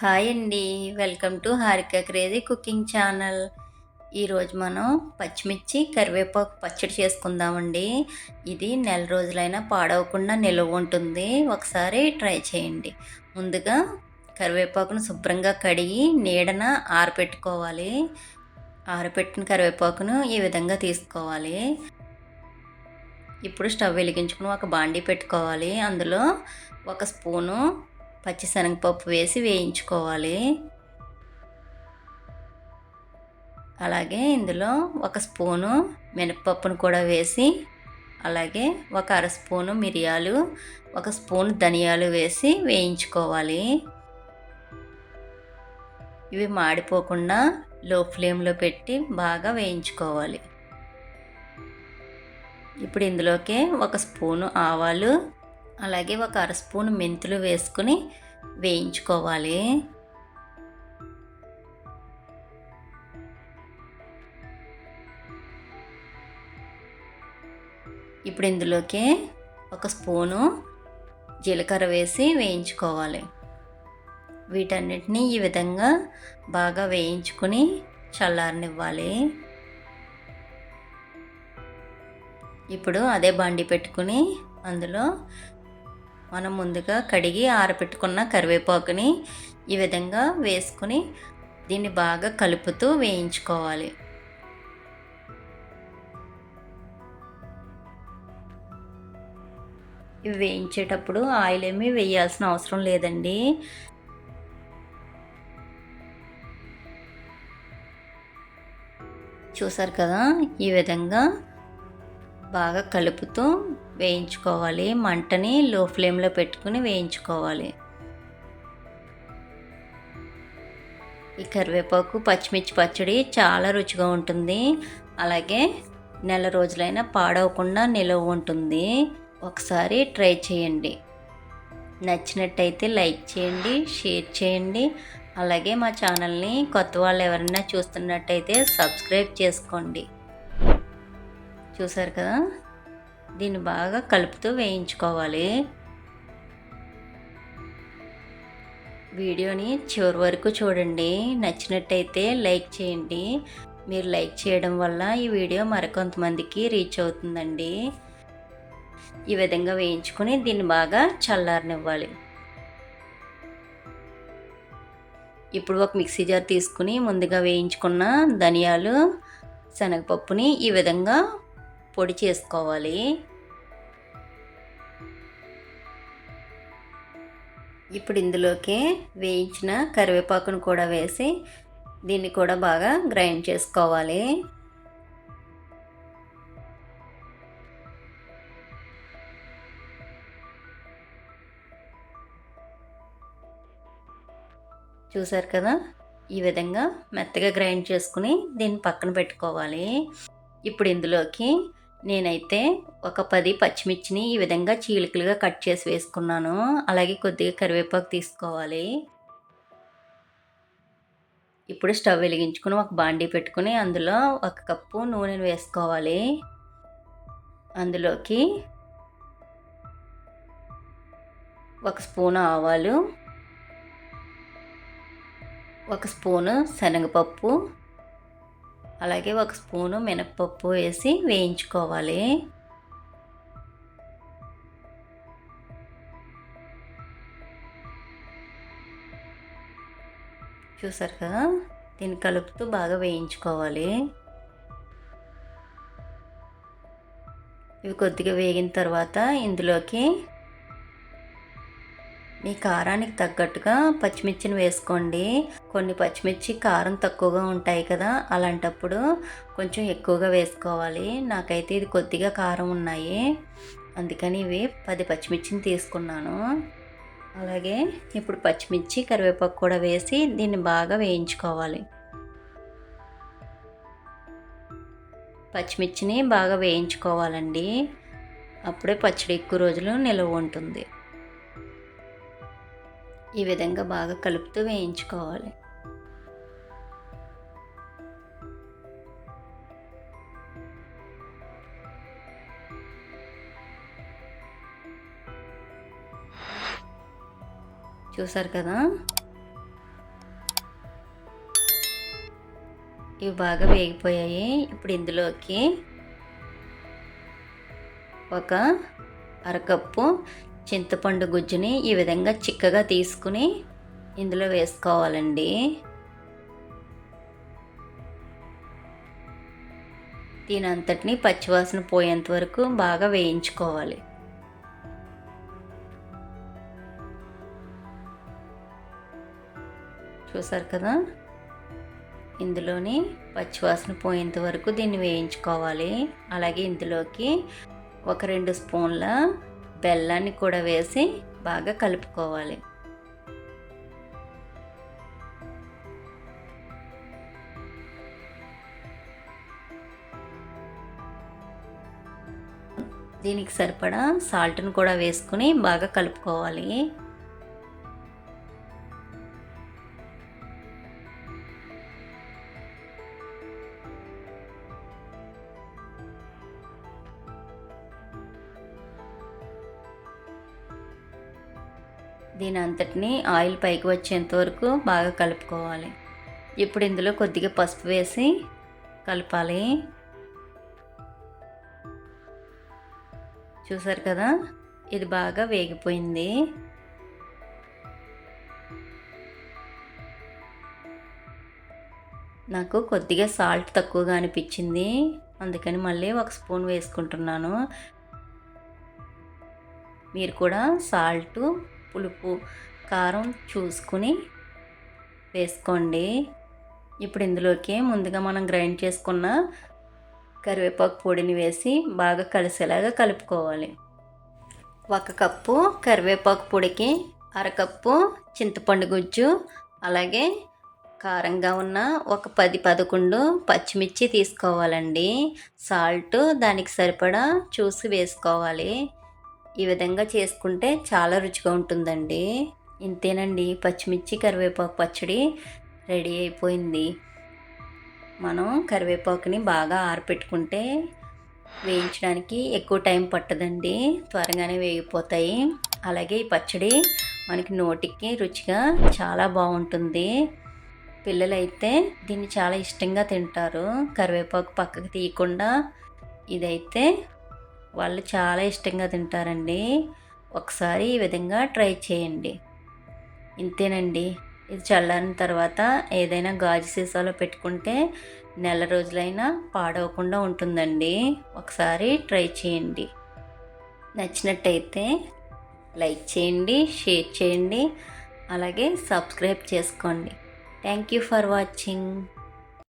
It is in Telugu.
హాయ్ అండి. Welcome to Harika crazy cooking channel. ఈరోజు మనం పచ్చిమిర్చి కరివేపాకు పచ్చడి చేసుకుందామండి. ఇది నెల రోజులైనా పాడవకుండా నిల్వ ఉంటుంది. ఒకసారి ట్రై చేయండి. ముందుగా కరివేపాకును శుభ్రంగా కడిగి నీడన ఆరపెట్టుకోవాలి. ఆరపెట్టిన కరివేపాకును ఈ విధంగా తీసుకోవాలి. ఇప్పుడు స్టవ్ వెలిగించుకుని ఒక బాండీ పెట్టుకోవాలి. అందులో ఒక స్పూను పచ్చిశనగపప్పు వేసి వేయించుకోవాలి. అలాగే ఇందులో ఒక స్పూను మినపప్పును కూడా వేసి అలాగే ఒక అర స్పూను మిరియాలు ఒక స్పూన్ ధనియాలు వేసి వేయించుకోవాలి. ఇవి మాడిపోకుండా లో ఫ్లేమ్లో పెట్టి బాగా వేయించుకోవాలి. ఇప్పుడు ఇందులోకి ఒక స్పూను ఆవాలు అలాగే ఒక అర స్పూన్ మెంతులు వేసుకుని వేయించుకోవాలి. ఇప్పుడు ఇందులోకి ఒక స్పూను జీలకర్ర వేసి వేయించుకోవాలి. వీటన్నిటిని ఈ విధంగా బాగా వేయించుకుని చల్లారనివ్వాలి. ఇప్పుడు అదే బండి పెట్టుకుని అందులో మనం ముందుగా కడిగి ఆరబెట్టుకున్న కరివేపాకుని ఈ విధంగా వేసుకుని దీన్ని బాగా కలుపుతూ వేయించుకోవాలి. ఇవి వేయించేటప్పుడు ఆయిల్ ఏమీ వేయాల్సిన అవసరం లేదండి. చూసారు కదా? ఈ విధంగా బాగా కలుపుతూ వేయించుకోవాలి. మంటని లో ఫ్లేమ్లో పెట్టుకుని వేయించుకోవాలి. ఈ కరివేపాకు పచ్చిమిర్చి పచ్చడి చాలా రుచిగా ఉంటుంది. అలాగే నెల రోజులైనా పాడవకుండా నిలవ ఉంటుంది. ఒకసారి ట్రై చేయండి. నచ్చినట్టయితే లైక్ చేయండి షేర్ చేయండి. అలాగే మా ఛానల్ని కొత్త వాళ్ళు ఎవరైనా చూస్తున్నట్టయితే సబ్స్క్రైబ్ చేసుకోండి. చూసారు కదా? దీన్ని బాగా కలుపుతూ వేయించుకోవాలి. వీడియోని చివరి వరకు చూడండి. నచ్చినట్టయితే లైక్ చేయండి. మీరు లైక్ చేయడం వల్ల ఈ వీడియో మరికొంతమందికి రీచ్ అవుతుందండి. ఈ విధంగా వేయించుకొని దీన్ని బాగా చల్లారనివ్వాలి. ఇప్పుడు ఒక మిక్సీ జార్ తీసుకుని ముందుగా వేయించుకున్న ధనియాలు శనగపప్పుని ఈ విధంగా పొడి చేసుకోవాలి. ఇప్పుడు ఇందులోకి వేయించిన కరివేపాకును కూడా వేసి దీన్ని కూడా బాగా గ్రైండ్ చేసుకోవాలి. చూసారు కదా? ఈ విధంగా మెత్తగా గ్రైండ్ చేసుకుని దీన్ని పక్కన పెట్టుకోవాలి. ఇప్పుడు ఇందులోకి నేనైతే ఒక పది పచ్చిమిర్చిని ఈ విధంగా చీలికలుగా కట్ చేసి వేసుకున్నాను. అలాగే కొద్దిగా కరివేపాకు తీసుకోవాలి. ఇప్పుడు స్టవ్ వెలిగించుకుని ఒక బాండీ పెట్టుకుని అందులో ఒక కప్పు నూనెను వేసుకోవాలి. అందులోకి ఒక స్పూన్ ఆవాలు ఒక స్పూను శనగపప్పు అలాగే ఒక స్పూను మినప్పప్పు వేసి వేయించుకోవాలి. చూసారు కదా దీన్ని కలుపుతూ బాగా వేయించుకోవాలి. ఇవి కొద్దిగా వేగిన తర్వాత ఇందులోకి మీ కారానికి తగ్గట్టుగా పచ్చిమిర్చిని వేసుకోండి. కొన్ని పచ్చిమిర్చి కారం తక్కువగా ఉంటాయి కదా అలాంటప్పుడు కొంచెం ఎక్కువగా వేసుకోవాలి. నాకైతే ఇది కొద్దిగా కారం ఉన్నాయి. అందుకని ఇవి పది పచ్చిమిర్చిని తీసుకున్నాను. అలాగే ఇప్పుడు పచ్చిమిర్చి కరివేపాకు కూడా వేసి దీన్ని బాగా వేయించుకోవాలి. పచ్చిమిర్చిని బాగా వేయించుకోవాలండి. అప్పుడే పచ్చడి ఎక్కువ రోజులు నిల్వ ఉంటుంది. ఈ విధంగా బాగా కలుపుతూ వేయించుకోవాలి. చూసారు కదా? ఇవి బాగా వేగిపోయాయి. ఇప్పుడు ఇందులోకి ఒక అరకప్పు చింతపండు గుజ్జుని ఈ విధంగా చిక్కగా తీసుకుని ఇందులో వేసుకోవాలండి. దీని అంతటిని పచ్చివాసన పోయేంత వరకు బాగా వేయించుకోవాలి. చూసారు కదా? ఇందులోని పచ్చివాసన పోయేంత వరకు దీన్ని వేయించుకోవాలి. అలాగే ఇందులోకి ఒక రెండు స్పూన్ల బెల్లాన్ని కూడా వేసి బాగా కలుపుకోవాలి. దీనికి సరిపడా సాల్ట్ని కూడా వేసుకుని బాగా కలుపుకోవాలి. దీని అంతటిని ఆయిల్ పైకి వచ్చేంత వరకు బాగా కలుపుకోవాలి. ఇప్పుడు ఇందులో కొద్దిగా పసుపు వేసి కలపాలి. చూసారు కదా? ఇది బాగా వేగిపోయింది. నాకు కొద్దిగా సాల్ట్ తక్కువగా అనిపించింది. అందుకని మళ్ళీ ఒక స్పూన్ వేసుకుంటున్నాను. మీరు కూడా సాల్ట్ పులుపు కారం చూసుకుని వేసుకోండి. ఇప్పుడు ఇందులోకి ముందుగా మనం గ్రైండ్ చేసుకున్న కరివేపాకు పొడిని వేసి బాగా కలిసేలాగా కలుపుకోవాలి. ఒక కప్పు కరివేపాకు పొడికి అరకప్పు చింతపండు గుజ్జు అలాగే కారంగా ఉన్న ఒక పది పదకొండు పచ్చిమిర్చి తీసుకోవాలండి. సాల్ట్ దానికి సరిపడా చూసి వేసుకోవాలి. ఈ విధంగా చేసుకుంటే చాలా రుచిగా ఉంటుందండి. ఇంతేనండి పచ్చిమిర్చి కరివేపాకు పచ్చడి రెడీ అయిపోయింది. మనం కరివేపాకుని బాగా ఆరపెట్టుకుంటే వేయించడానికి ఎక్కువ టైం పట్టదండి. త్వరగానే వేగిపోతాయి. అలాగే ఈ పచ్చడి మనకి నోటికి రుచిగా చాలా బాగుంటుంది. పిల్లలైతే దీన్ని చాలా ఇష్టంగా తింటారు. కరివేపాకు పక్కకు తీయకుండా ఇదైతే వాళ్ళు చాలా ఇష్టంగా తింటారండి. ఒకసారి ఈ విధంగా ట్రై చేయండి. ఇంతేనండి. ఇది చల్లారిన తర్వాత ఏదైనా గాజు సీసాలో పెట్టుకుంటే నెల రోజులైనా పాడవకుండా ఉంటుందండి. ఒకసారి ట్రై చేయండి. నచ్చినట్టయితే లైక్ చేయండి షేర్ చేయండి. అలాగే సబ్స్క్రైబ్ చేసుకోండి. Thank you for watching.